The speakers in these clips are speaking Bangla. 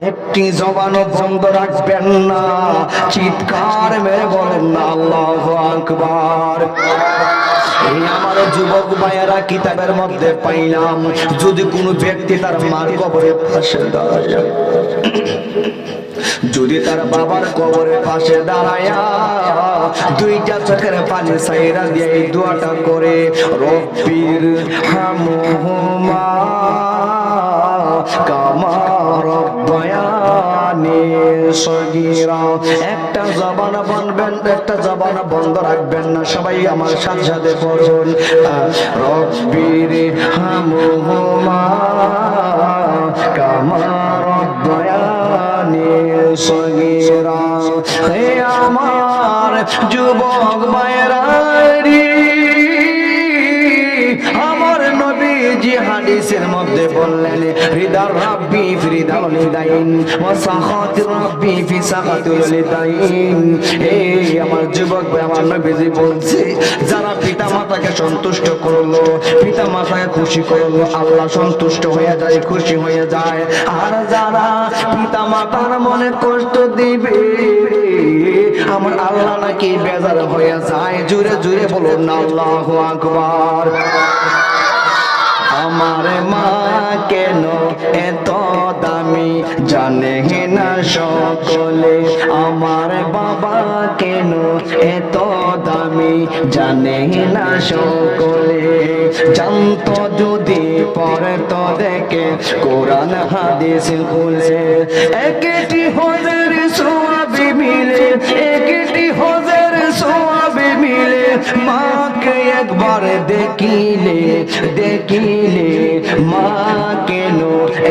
একটি জবানও বন্ধ রাখবেন না। চিৎকার মেরে বলেন না, আল্লাহ আকবার। এই আমার যুবক ভাইয়েরা কিতাবের মধ্যে পাইলাম, যদি কোনো ব্যক্তি তার মার কবরে পাশে দাঁড়ায়। যদি তার বাবার কবরের পাশে দাঁড়ায়া, দুইটা চোখের পানি সাইরা দিয়ে এই দোয়াটা করে, রব্বির হামুহুমা সগীরা। একটা জবান বলবেন, একটা জবান বন্ধ রাখবেন না। সবাই আমার সাথে সাথে পড়ুন। রব্বির হামুহুমা কামা রব্বায়ানি সগীরা। হে আমার যুবক মায়েরা নবীজি হাদিসের মধ্যে বললেন, হৃদয় রাব্বি ফি লিদাইন ওয়া সাখাত রাব্বি ফি সাখাতুল লিদাইন এই আমার যুবক ভাই, আমার নবীজি বলছে, যারা পিতা মাতাকে সন্তুষ্ট করল পিতা মাতাকে খুশি করল, আল্লাহ সন্তুষ্ট হয়ে যায়, খুশি হয়ে যায়। আর যারা পিতা মাতার মনে কষ্ট দিবে, আমার আল্লাহ নাকি বেজার হয়ে যায়। জুড়ে জুড়ে বলুন, আল্লাহু আকবার। আমার মা কেন এত দামি জানে না সকলে? আমার বাবা কেন এত দামি জানে না সকলে? জানত যদি পরে তো দেখে কোরআন, হাদিস খুলে একটি হজের সোয়াবি মিলে, একটি হজের মিলে মাকে একবার দেখিলে দেখিলে মা কেন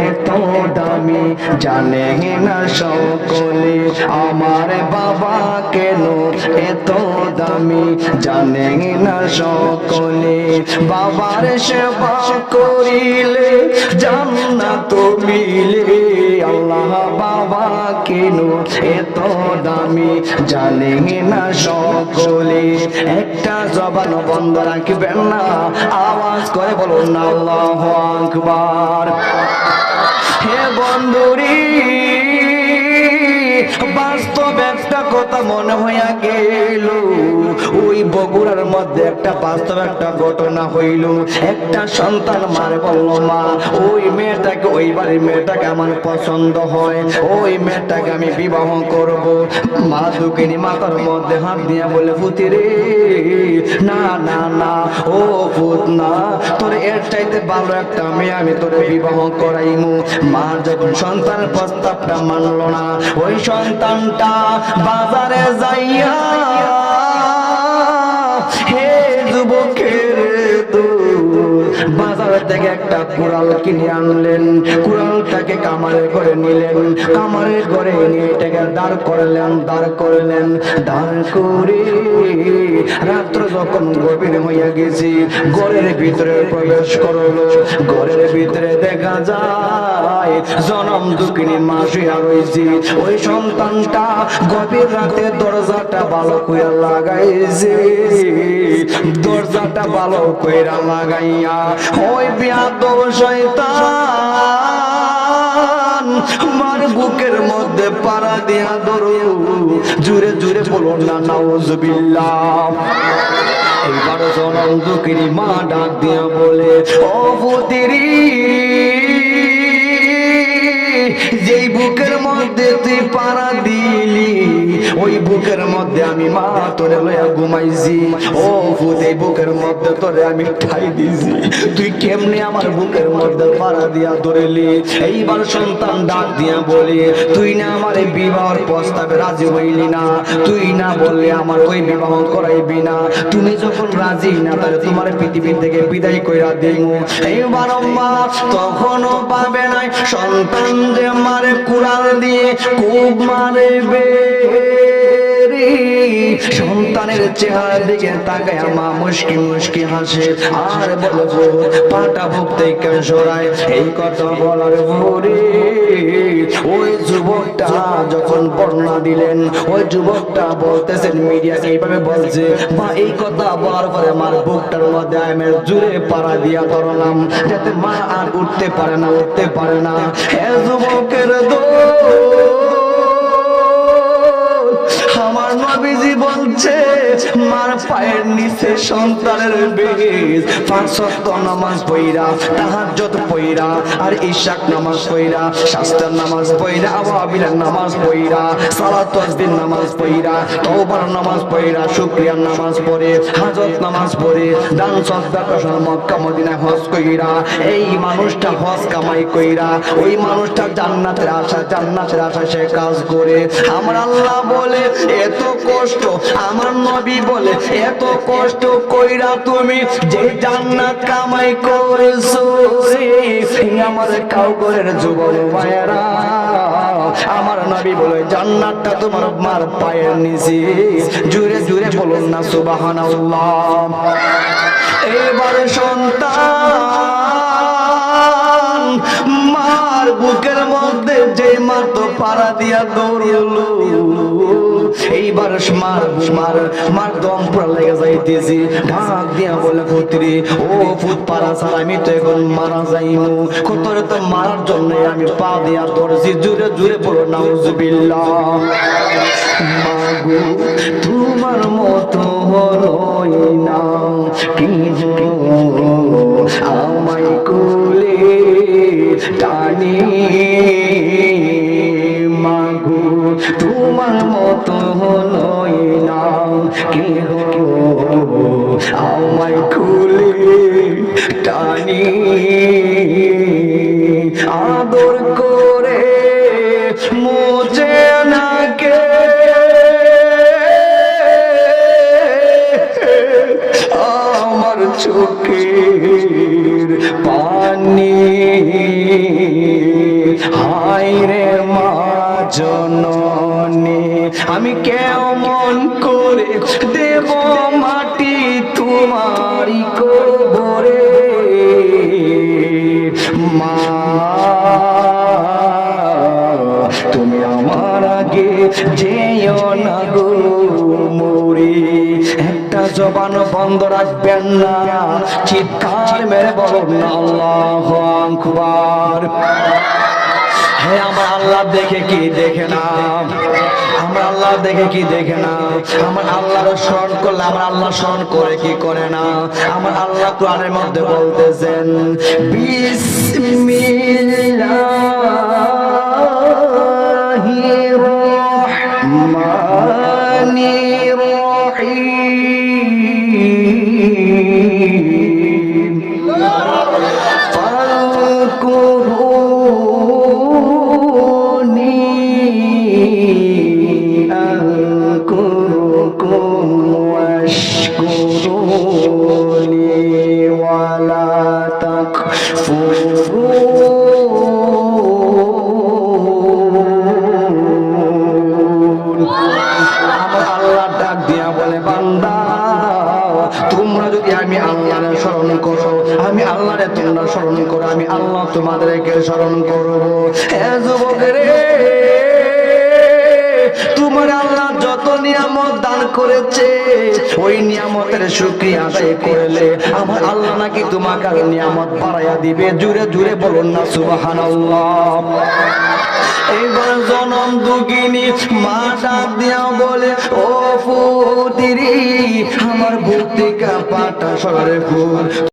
এত দামি। জানে না সকলে আমার বাবা কেন এত দামি। জানে না সকলে বাবার সেবা করিলে, জান্নাত মিলে। আল্লাহ বাবা কেন এত দামি জানে না সকলে। একটা জবান বন্ধ রাখবেন না, আওয়াজ করে বলুন না আল্লাহ আকবার। হে বন্ধুরি, বাস্তব একটা কথা মনে হইয়া গেল। ওই বগুড়ার মধ্যে একটা বাস্তব একটা ঘটনা হইল। একটা সন্তান মারে বলল, মা, ওই মেয়েটাকে, ওই বাড়ির মেয়েটাকে আমার পছন্দ হয়। ওই মেয়েটাকে আমি বিবাহ করব। মা দুকিনী মাথার মধ্যে হাত দিয়ে বলে ফুতি রে, না না না, ও ফুত না, তোর এর চাইতে ভালো একটা মেয়ে আমি তোরে বিবাহ করাইমু। মা যখন সন্তানের প্রস্তাবটা মানলো না, ওই সন্তানটা বাজারে যাইয়া থেকে একটা কুড়াল কিনে আনলেন। কুড়ালটাকে কামারে করে নিলেন। কামারে করে নিয়ে এটাকে দাঁড় করলেন দাঁড় করলেন। দাঁড় করে রাত্র যখন গভীর হইয়া গেছি, ঘরের ভিতরে প্রবেশ করল। ঘরের ভিতরে দেখা যায়, জনম দুঃখিনী মা শুয়া রয়েছে। ওই সন্তানটা গভীর রাতে দরজাটা ভালো কইরা লাগাইছে। ভালো কইরা লাগাইয়া, ওই বিয়াদ শয়তান মার বুকের মধ্যে পাড়া দিয়া ধরো। জুড়ে জুড়ে বলো, না, নাউজুবিল্লাহ। এইবার জনম দুঃখিনী মা ডাক দিয়া বলে, ও পুতিরি যেই বুকের মধ্যে তুই পাড়া দিলি ওই বুকের মধ্যে আমি মা তোরে লয়া ঘুমাইছি। ও ভূত, এই বুকের মধ্যে তোরে আমি ঠাই দিছি। তুই কেমনে আমার বুকের মধ্যে পাড়া দিয়া ধরেলি? এইবার সন্তান ডাক দিয়া বলি, তুই না আমার এই বিবাহর প্রস্তাবে রাজি হইলি না। তুই না বললে আমার ওই বিবাহ করাইবি না। তুমি যখন রাজি না, তাহলে তোমার পৃথিবী থেকে বিদায় কইরা দিমু। এইবার মা তখনও পাবে নাই সন্তান যে মারে কুড়াল দিয়ে খুব মারবে রে। সন্তানের চেহারা দিকে তাকায় মা মুশকি মুশকি হাসে। আর বলব, পাটা বুক থেকে সরায়। এই কথা বলার পরে ওই যুবকটা যখন বর্ণনা দিলেন, ওই যুবকটা বলতেছেন মিডিয়াকে এইভাবে বলছে, মা, এই কথা বলার পরে আমার বুকটার মধ্যে আমি জুড়ে পাড়া দিয়া ধরলাম, যাতে মা আর উঠতে পারে না, উঠতে পারে না। হে যুবকের দোল মার পায়ের নিচে সন্তানের আর নামাজ শাস্তার নামাজ আবাবিলার নামাজ নামাজ নামাজ নামাজ পড়ে, হাজত নামাজ পড়ে, দান মক্কা হজ কইরা, এই মানুষটা হজ কামাই কইরা, ওই মানুষটা জান্নাতের আশা জান্নাতের আশা সে কাজ করে। আমার আল্লাহ বলে, এত কষ্ট। আমার নবী বলে এত কষ্ট কইরা তুমি যে জান্নাত কামাই করেছ আমার কাউগরের যুবক ভাইয়েরা আমার নবী বলে, জান্নাতটা তোমার মার পায়ের নিচে। জুড়ে জুড়ে বলুন না, সুবহানাল্লাহ। এবার সন্তান মার বুকের মধ্যে যে মার তো পাড়া দিয়া দৌড়লো এইবার মার মার মার দম পুরা লেগে যাইতেছি। ঢাক দিয়া বলে, পুত্রি, ও ফুট পাড়া ছাড়া আমি তো এখন মারা যাইমু। কতরে তো মারার জন্য আমি পা দিয়া ধরছি। জুড়ে জুড়ে পড়ো নাউজুবিল্লাহ। মাগো, তোমার মতো হলোই না। কি আদর করে মোজে নাকে আমার চোখের পানি হায় রে মা জননী আমি কেমন করে? যেও না গো মরি। একটা জবান বন্ধ রাখবেন না। চিৎকার মেরে বলুন, আল্লাহ আকবার। হ্যাঁ আমার আল্লাহ দেখে কি দেখে না? আমার আল্লাহ দেখে কি দেখে না? আমার আল্লাহর স্মরণ করলে আমার আল্লাহ স্মরণ করে কি করে না? আমার আল্লাহ কোরআনের মধ্যে বলতেছেন বিসমিল্লাহির الرحمن روحي أذكركم واشكروني. আমি আল্লাহরে স্মরণ করো আমি আল্লাহরে তোমরা স্মরণ করো, আমি আল্লাহ তোমাদেরকে স্মরণ করব। তোমার আল্লাহ যত নিয়ামত দান করেছে, ওই নিয়ামতের শুকরিয়া আদায় করলে আমার আল্লাহ নাকি তোমাকে নিয়ামত বাড়াইয়া দিবে? জুড়ে জুড়ে বলুন না, সুবহানাল্লাহ। এইবার জনম দুগিনি, মা ডাক দিয়া বলে, ও ফুতিরি, আমার ভূতিকা থেকে পাটা সরে ফুল।